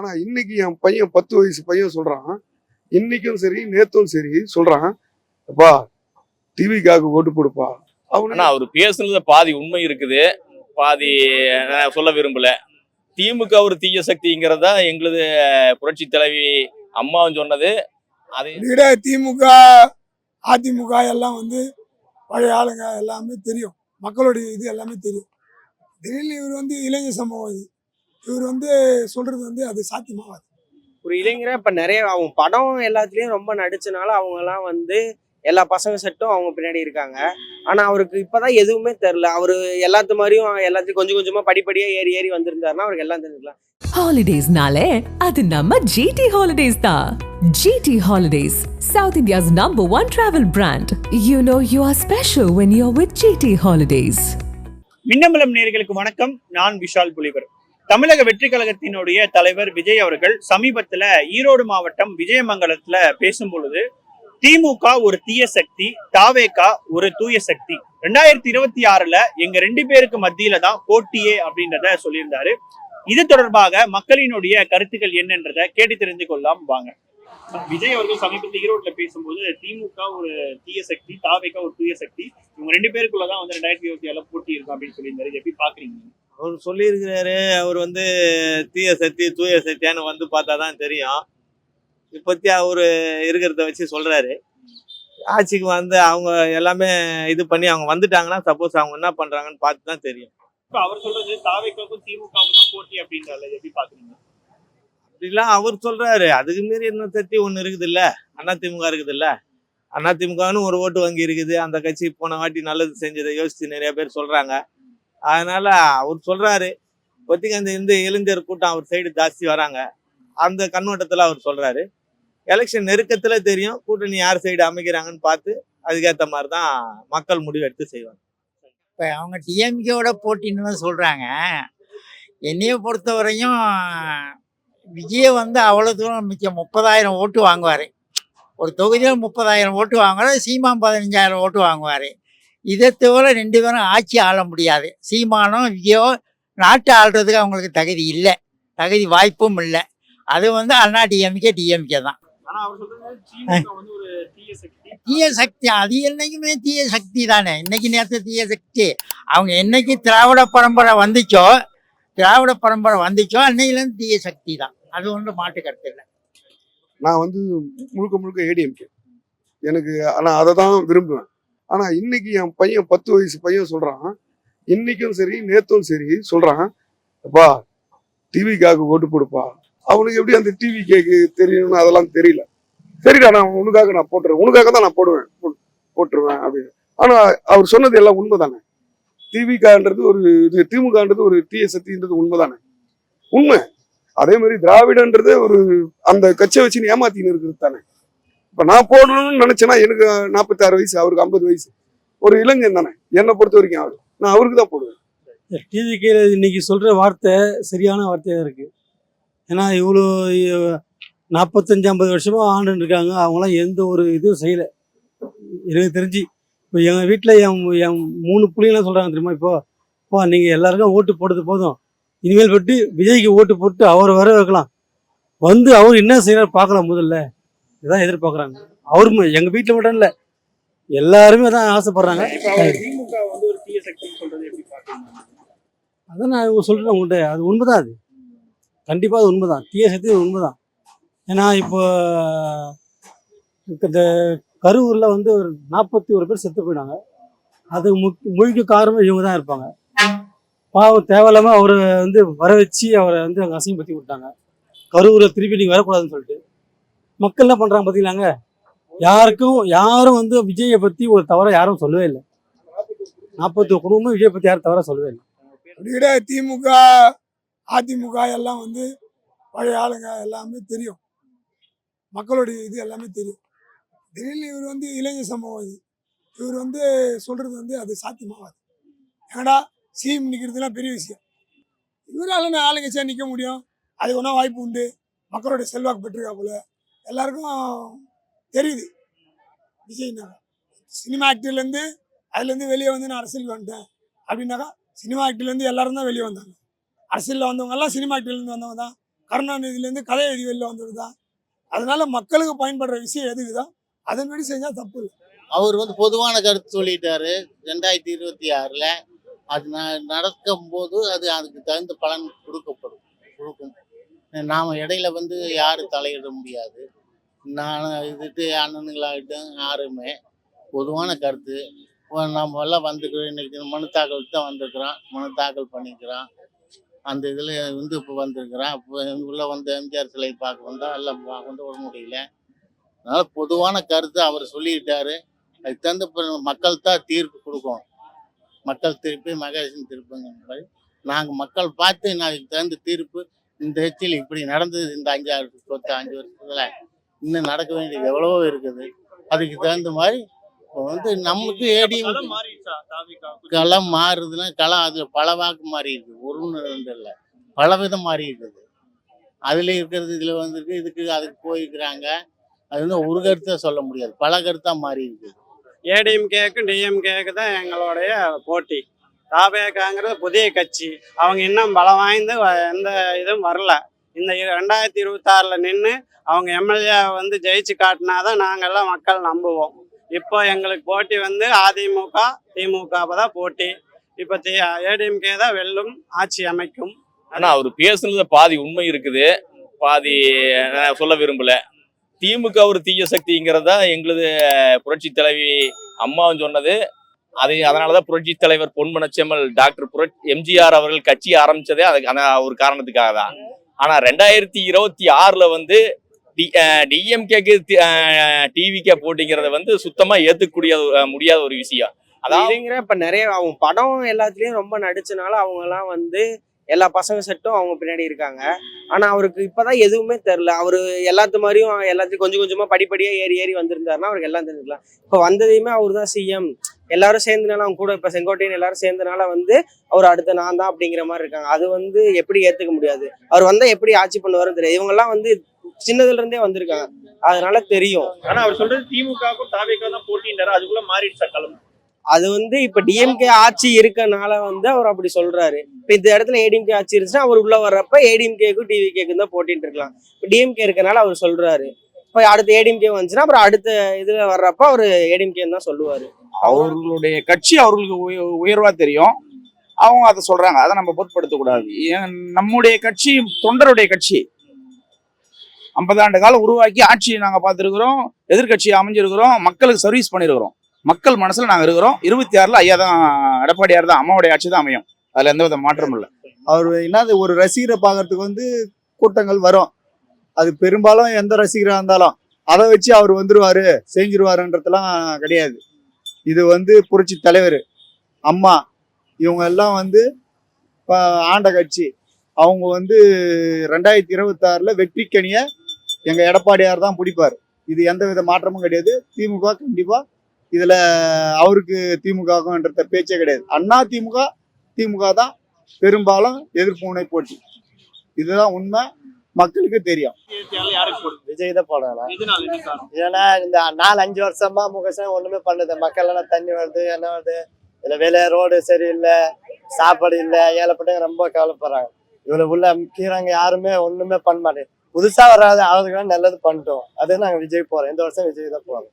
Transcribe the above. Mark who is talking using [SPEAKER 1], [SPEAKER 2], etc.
[SPEAKER 1] ஆனா இன்னைக்கு என் பையன் பத்து வயசு பையன் சொல்றான். இன்னைக்கும் சரி நேத்தும் சரி சொல்றான். அப்பா டிவிக்காக ஓட்டு போடுப்பா. அவனு
[SPEAKER 2] அவர் பேசுனதுல பாதி உண்மை இருக்குது. பாதி நான் சொல்ல விரும்பல. திமுக ஒரு தீய சக்திங்கிறதா எங்களது புரட்சி தலைவி அம்மாவும் சொன்னது. அது
[SPEAKER 3] விட திமுக அதிமுக எல்லாம் வந்து பழைய ஆளுங்க எல்லாமே தெரியும். மக்களுடைய இது எல்லாமே தெரியும். திடீர்னு இவர் வந்து இளைஞர் சமூகம் இது. இவர் வந்து சொல்றது வந்து அது சாத்தியமாகாது.
[SPEAKER 4] ஒரு இளைஞரா இப்ப நிறைய அவங்க படம் எல்லாத்துலயும் ரொம்ப நடிச்சனால அவங்க எல்லாம் வந்து எல்லா பசங்க செட்டும் அவங்க பின்னாடி இருக்காங்க. ஆனா அவருக்கு இப்பதான் எதுவுமே தெரியல. அவரு எல்லாத்து மாதிரியும் எல்லாத்தையும் கொஞ்சம் கொஞ்சமா படிப்படியா ஏறி ஏறி வந்திருந்தாருன்னா அவருக்கு எல்லாம் தெரிஞ்சுக்கலாம்.
[SPEAKER 5] ஹாலிடேஸ்னாலே அது நம்ம ஜிடி ஹாலிடேஸ் தான். GT Holidays South India's number one travel brand you know you are special when you are with GT Holidays
[SPEAKER 6] Minnambalam நேர்களுக்கு வணக்கம். நான் விஷால் புலிவர். தமிழக வெற்றி கழகத்தினுடைய தலைவர் விஜய் அவர்கள் சமீபத்துல ஈரோடு மாவட்டம் விஜயமங்கலத்துல பேசும்பொழுது திமுக ஒரு தீய சக்தி தாவேகா ஒரு தூய சக்தி. ரெண்டாயிரத்தி இருபத்தி ஆறுல எங்க ரெண்டு பேருக்கு மத்தியில தான் போட்டியே அப்படின்றத சொல்லியிருந்தாரு. இது தொடர்பாக மக்களினுடைய கருத்துக்கள் என்னன்றத கேட்டு தெரிந்து கொள்ளலாம் வாங்க. விஜய் அவர்கள் சமீபத்தில் ஈரோட்ல பேசும்போது திமுக ஒரு தீய சக்தி தாவேகா ஒரு தூய சக்தி இவங்க ரெண்டு பேருக்குள்ளதான் வந்து ரெண்டாயிரத்தி இருபத்தி ஏழுல போட்டி இருக்கும் அப்படின்னு சொல்லியிருந்தாரு. எப்படி பாக்குறீங்க
[SPEAKER 7] அவர் சொல்லியிருக்கிறாரு அவர் வந்து தீய சக்தி தூய சக்தியான்னு வந்து பார்த்தா தான் தெரியும் இப்போத்தி அவர் இருக்கிறத வச்சு சொல்றாரு. ஆட்சிக்கு வந்து அவங்க எல்லாமே இது பண்ணி அவங்க வந்துட்டாங்கன்னா சப்போஸ் அவங்க என்ன பண்றாங்கன்னு பார்த்து தான் தெரியும்.
[SPEAKER 6] இப்ப அவர் சொல்றது தாவேக்காவுக்கும் திமுகவுக்கும் தான் போட்டி அப்படின்றாரு இதை எப்படி பாக்குறீங்க
[SPEAKER 7] அப்படிலாம் அவர் சொல்றாரு. அதுக்கு மீறி என்ன சக்தி ஒன்று இருக்குது இல்ல அதிமுக இருக்குது இல்ல அதிமுகன்னு ஒரு ஓட்டு வங்கி இருக்குது. அந்த கட்சி போன வாட்டி நல்லது செஞ்சதை யோசிச்சு நிறைய பேர் சொல்றாங்க. அதனால அவர் சொல்றாரு இப்போதைக்கு அந்த இந்த இளைஞர் கூட்டம் அவர் சைடு ஜாஸ்தி வராங்க. அந்த கண்ணோட்டத்தில் அவர் சொல்றாரு. எலெக்ஷன் நெருக்கத்தில் தெரியும் கூட்டணி யார் சைடு அமைக்கிறாங்கன்னு பார்த்து அதுக்கேற்ற மாதிரி தான் மக்கள் முடிவு எடுத்து செய்வாங்க.
[SPEAKER 8] இப்போ அவங்க டிஎம்கேவோட போட்டின்னு தான் சொல்கிறாங்க என்னைய பொறுத்தவரையும் விஜய் வந்து அவ்வளோ தூரம் மிச்சம் முப்பதாயிரம் ஓட்டு வாங்குவார். ஒரு தொகுதியில் முப்பதாயிரம் ஓட்டு வாங்குவார் சீமான் பதினஞ்சாயிரம் ஓட்டு வாங்குவார். இதை தவிர ரெண்டு பேரும் ஆட்சி ஆள முடியாது. சீமானும் விஜயோ நாட்டை ஆள்றதுக்கு அவங்களுக்கு தகுதி இல்லை. தகுதி வாய்ப்பும் இல்லை. அது வந்து அண்ணா டிஎம்கே டிஎம்கே தான்.
[SPEAKER 6] ஆனா அவர் சொல்றது திமுக வந்து ஒரு தீய சக்தி.
[SPEAKER 8] அது என்னைக்குமே தீய சக்தி தானே. இன்னைக்கு நேற்று தீய சக்தி. அவங்க என்னைக்கு திராவிட பரம்பரை வந்துச்சோ திராவிட பரம்பரை வந்துச்சோ அன்னையிலேருந்து தீய சக்தி தான். அது ஒன்றும் மாட்டு கருத்து இல்லை.
[SPEAKER 1] நான் வந்து முழுக்க முழுக்க ஏடிஎம்கே எனக்கு நான் அதை தான் விரும்புவேன். ஆனா இன்னைக்கு என் பையன் பத்து வயசு பையன் சொல்றான். இன்னைக்கும் சரி நேத்தும் சரி சொல்றான். அப்பா டிவிக்காக ஓட்டு போடுப்பா. அவனுக்கு எப்படி அந்த டிவி கேக்கு தெரியணும்னு அதெல்லாம் தெரியல. சரிடா நான் உனக்காக நான் போட்டுருவேன் உனக்காக தான் நான் போடுவேன். போ- போட்டுருவேன் அப்படின்னு. ஆனா அவர் சொன்னது எல்லாம் உண்மைதானே? திமுகன்றது ஒரு இது திமுகன்றது ஒரு தீய சக்தின்றது உண்மைதானே? உண்மை. அதே மாதிரி திராவிடன்றது ஒரு அந்த கட்சியை வச்சு ஏமாத்தின்னு இருக்கிறது தானே? இப்போ நான் போடணும்னு நினைச்சேன்னா எனக்கு நாற்பத்தாறு வயசு அவருக்கு ஐம்பது வயசு. ஒரு இளைஞன் தானே. என்னை பொறுத்த வரைக்கும் அவர். நான் அவருக்கு தான் போடுவேன்.
[SPEAKER 9] டிவி டிவிக்கு இன்னைக்கு சொல்கிற வார்த்தை சரியான வார்த்தையாக இருக்குது ஏன்னா இவ்வளோ நாற்பத்தஞ்சு ஐம்பது வருஷமாக ஆண்டுன்னு இருக்காங்க. அவங்களாம் எந்த ஒரு இதுவும் செய்யலை. எனக்கு தெரிஞ்சு இப்போ எங்கள் வீட்டில் என் என் மூணு பிள்ளைங்களாம் சொல்கிறாங்க தெரியுமா? இப்போ இப்போ நீங்கள் எல்லாருக்கும் ஓட்டு போட்டது போதும். இனிமேல் பட்டு விஜய்க்கு ஓட்டு போட்டு அவர் வர வைக்கலாம். வந்து அவர் என்ன செய்யறாரு பார்க்கலாம் முதல்ல. இதான் எதிர்பார்க்குறாங்க. அவரும் எங்கள் வீட்டில் மட்டும் இல்லை எல்லாருமே தான் ஆசைப்படுறாங்க.
[SPEAKER 6] ஒரு
[SPEAKER 9] அதான் நான் இவங்க சொல்கிறேன் உங்கள்கிட்ட அது உண்மைதான் அது. கண்டிப்பாக அது உண்மைதான். தீய சக்தி உண்மை உண்மைதான். ஏன்னா இப்போ இந்த கரூரில் வந்து ஒரு நாற்பத்தி ஒரு பேர் செத்து போயிட்டாங்க. அது முக் முழுக்க காரணம் இவங்க தான் இருப்பாங்க. பாவம் தேவையில்லாமல் அவரை வந்து வர வச்சு அவரை வந்து அங்கே அசிங்கப்படுத்தி விட்டாங்க. கரூரில் திருப்பி நீங்கள் வரக்கூடாதுன்னு சொல்லிட்டு. மக்கள் என்ன பண்ணுறாங்க பார்த்தீங்களாங்க யாருக்கும் யாரும் வந்து விஜயை பற்றி ஒரு தவற யாரும் சொல்லவே இல்லை. நாற்பத்தி ஒரு குடும்பமும் விஜயை பற்றி யாரும் தவற சொல்லவே இல்லை.
[SPEAKER 3] விட திமுக அதிமுக எல்லாம் வந்து பழைய ஆளுங்க எல்லாமே தெரியும். மக்களுடைய இது எல்லாமே தெரியும். திடீர்னு இவர் வந்து இளைஞர் சம்பவம் இது. இவர் வந்து சொல்றது வந்து அது சாத்தியமாகாது. ஏன்னா சிஎம் நிற்கிறதுலாம் பெரிய விஷயம். இவரால் நான் ஆளுங்கட்சியாக நிற்க முடியும்? அது ஒன்றா வாய்ப்பு உண்டு. மக்களுடைய செல்வாக்கு பெற்றிருக்கா போல. எல்லாருக்கும் தெரியுது. விஜய்னாக்கா சினிமா ஆக்டர்லேருந்து அதுலேருந்து வெளியே வந்து நான் அரசியல் வந்துட்டேன். அப்படின்னாக்கா சினிமா ஆக்டர்லேருந்து எல்லாரும் தான் வெளியே வந்தாங்க. அரசியலில் வந்தவங்கெல்லாம் சினிமா ஆக்டர்லேருந்து வந்தவங்க தான். கருணாநிதியிலேருந்து கலைநதி வெளியில் வந்தது தான். அதனால் மக்களுக்கு பயன்படுற விஷயம் எதுக்குதோ அதன்படி செஞ்சால் தப்பு இல்லை.
[SPEAKER 10] அவர் வந்து பொதுவான கருத்து சொல்லிட்டாரு. ரெண்டாயிரத்தி இருபத்தி ஆறில் அது ந- நடக்கும்போது அது அதுக்கு தகுந்த பலன் கொடுக்கப்படும். கொடுக்கும். நாம் இடையில வந்து யாரும் தலையிட முடியாது. நான் இதுட்டு அண்ணனுங்களாகட்டும் யாருமே. பொதுவான கருத்து. இப்போ நம்ம எல்லாம் வந்துக்கிறோம். இன்னைக்கு மனு தாக்கல் தான் வந்திருக்கிறோம். மனு தாக்கல் பண்ணிக்கிறோம். அந்த இதில் வந்து இப்போ வந்திருக்கிறோம். இப்போ உள்ளே வந்து எம்ஜிஆர் சிலை பார்க்க வந்தால் எல்லாம் பார்க்க வந்து விட முடியல. அதனால் பொதுவான கருத்து அவர் சொல்லிட்டாரு அதுக்கு தகுந்த மக்கள் தான் தீர்ப்பு கொடுக்கும் மக்கள் திருப்பி மகேசன் தீர்ப்புங்கிற மாதிரி. நாங்கள் மக்கள் பார்த்து நான் அதுக்கு தகுந்த தீர்ப்பு இந்த ஹெச்சில் இப்படி நடந்தது இந்த அஞ்சாறு பத்து அஞ்சு வருஷத்துல. இன்னும் நடக்க வேண்டியது எவ்வளவோ இருக்குது. அதுக்கு தகுந்த மாதிரி இப்போ வந்து நமக்கு ஏடிஎம்
[SPEAKER 6] களம்
[SPEAKER 10] மாறுதுன்னா களம் அது பல வாக்கு மாறி இருக்கு ஒரு ரெண்டு இல்லை. பல விதம் மாறி இருக்குது அதுல இருக்கிறது இதுல வந்திருக்கு இதுக்கு அதுக்கு போயிருக்கிறாங்க அது வந்து ஒரு கருத்தா சொல்ல முடியாது. பல கருத்தா மாறி இருக்குது
[SPEAKER 11] ஏடிஎம்கேக்கு டிஎம்கேக்கு தான் எங்களுடைய போட்டி. தாபேகாங்கிறது புதிய கட்சி. அவங்க இன்னும் பலம் வாய்ந்து வ- எந்த இதுவும் வரல. இந்த ரெண்டாயிரத்தி இருபத்தாறில் நின்று அவங்க எம்எல்ஏ வந்து ஜெயிச்சு காட்டினாதான் நாங்கள்லாம் மக்கள் நம்புவோம். இப்போ எங்களுக்கு போட்டி வந்து அதிமுக திமுக தான் போட்டி. இப்போ தி ஏடிஎம்கே தான் வெல்லும் ஆட்சி அமைக்கும்.
[SPEAKER 2] ஆனால் அவர் பேசுனது பாதி உண்மை இருக்குது. பாதி சொல்ல விரும்பல. திமுக ஒரு தீய சக்திங்கிறதா எங்களது புரட்சி தலைவி அம்மாவும் சொன்னது. அது அதனாலதான் புரட்சி தலைவர் பொன்மனச்செம்மல் டாக்டர் புரட் எம்ஜிஆர் அவர்கள் கட்சி ஆரம்பிச்சதே அதுக்கு அந்த ஒரு காரணத்துக்காக தான். ஆனா ரெண்டாயிரத்தி இருபத்தி ஆறுல வந்து டி டிஎம்கேக்கு டிவிக்கே போட்டிங்கிறத வந்து சுத்தமா ஏத்துக்கூடிய முடியாத ஒரு விஷயம்.
[SPEAKER 4] அதாவதுங்கிற இப்ப நிறைய அவங்க படம் எல்லாத்துலயும் ரொம்ப நடிச்சனால அவங்க எல்லாம் வந்து எல்லா பசங்க செட்டும் அவங்க பின்னாடி இருக்காங்க. ஆனா அவருக்கு இப்பதான் எதுவுமே தெரியல. அவரு எல்லாத்து மாதிரியும் எல்லாத்தையும் கொஞ்சம் கொஞ்சமா படிப்படியா ஏறி ஏறி வந்திருந்தாருன்னா அவருக்கு எல்லாம் தெரிஞ்சுக்கலாம். இப்ப வந்ததையுமே அவர் தான் சிஎம் எல்லாரும் சேர்ந்தனால அவங்க கூட இப்ப செங்கோட்டையன் எல்லாரும் சேர்ந்தனால வந்து அவர் அடுத்த நான் தான் அப்படிங்கிற மாதிரி இருக்காங்க. அது வந்து எப்படி ஏத்துக்க முடியாது. அவர் வந்தா எப்படி ஆட்சி பண்ணுவாருன்னு தெரியாது. இவங்க எல்லாம் வந்து சின்னதுல இருந்தே வந்திருக்காங்க. அதனால தெரியும்.
[SPEAKER 6] ஆனா அவர் சொல்றது திமுகவுக்கும் தாவிகா தான் போட்டின்றாரு. அதுக்குள்ள மாறிடுச்சா களம்?
[SPEAKER 4] அது வந்து இப்ப டிஎம்கே ஆட்சி இருக்கனால வந்து அவர் அப்படி சொல்றாரு. இப்ப இந்த இடத்துல ஏடிஎம்கே ஆட்சி இருந்துச்சுன்னா அவர் உள்ள வர்றப்ப ஏடிஎம்கேக்கும் டிவிகேக்கும் தான் போட்டின்னு இருக்கலாம். இப்ப டிஎம்கே இருக்கனால அவர் சொல்றாரு. இப்ப அடுத்து ஏடிஎம்கே வந்துச்சுன்னா அப்புறம் அடுத்த இதுல வர்றப்ப அவர் ஏடிஎம்கே தான் சொல்லுவாரு.
[SPEAKER 12] அவர்களுடைய கட்சி அவர்களுக்கு உயர்வா தெரியும். அவங்க அதை சொல்றாங்க. அதை நம்ம பொருட்படுத்தக்கூடாது. ஏன் நம்முடைய கட்சி தொண்டருடைய கட்சி. ஐம்பது ஆண்டு காலம் உருவாக்கி ஆட்சியை நாங்க பார்த்துருக்குறோம் எதிர்கட்சியை அமைஞ்சிருக்கிறோம் மக்களுக்கு சர்வீஸ் பண்ணிருக்கிறோம். மக்கள் மனசுல நாங்க இருக்கிறோம். இருபத்தி ஆறுல ஐயா தான் எடப்பாடியார் தான் அம்மாவுடைய ஆட்சி தான் அமையும். அதுல எந்த வித மாற்றமும் இல்லை.
[SPEAKER 13] அவர் என்னது ஒரு ரசிகரை பார்க்கறதுக்கு வந்து கூட்டங்கள் வரும். அது பெரும்பாலும் எந்த ரசிகராக இருந்தாலும் அதை வச்சு அவர் வந்துருவாரு செஞ்சிருவாருன்றதெல்லாம் கிடையாது. இது வந்து புரட்சி தலைவர் அம்மா இவங்க எல்லாம் வந்து ஆண்ட கட்சி. அவங்க வந்து ரெண்டாயிரத்தி இருபத்தாறில் வெற்றிக்கனியை எங்கள் எடப்பாடியார் தான் பிடிப்பார். இது எந்த வித மாற்றமும் கிடையாது. திமுக கண்டிப்பாக இதில் அவருக்கு திமுகன்றத பேச்சே கிடையாது. அண்ணா திமுக திமுக தான் பெரும்பாலும் எதிர்ப்பு முனை போட்டி. இதுதான் உண்மை. மக்களுக்கு தெரியும். விஜய் தான் போடலாம் ஏன்னா இந்த நாலு அஞ்சு வருஷமா முகசம் ஒண்ணுமே பண்ணுது மக்கள் எல்லாம் தண்ணி வருது என்ன வருது? இல்ல வேலை ரோடு சரியில்லை சாப்பாடு இல்லை. ஏழைப்பட்டவங்க ரொம்ப கவலைப்படுறாங்க. இவ்வளவு உள்ள கீறாங்க யாருமே ஒண்ணுமே பண்ண மாட்டேங்குது. புதுசா வராது அவங்களுக்கு நல்லது பண்ணிட்டோம். அது நாங்க விஜய் போறோம். இந்த வருஷம் விஜய் தான் போறோம்.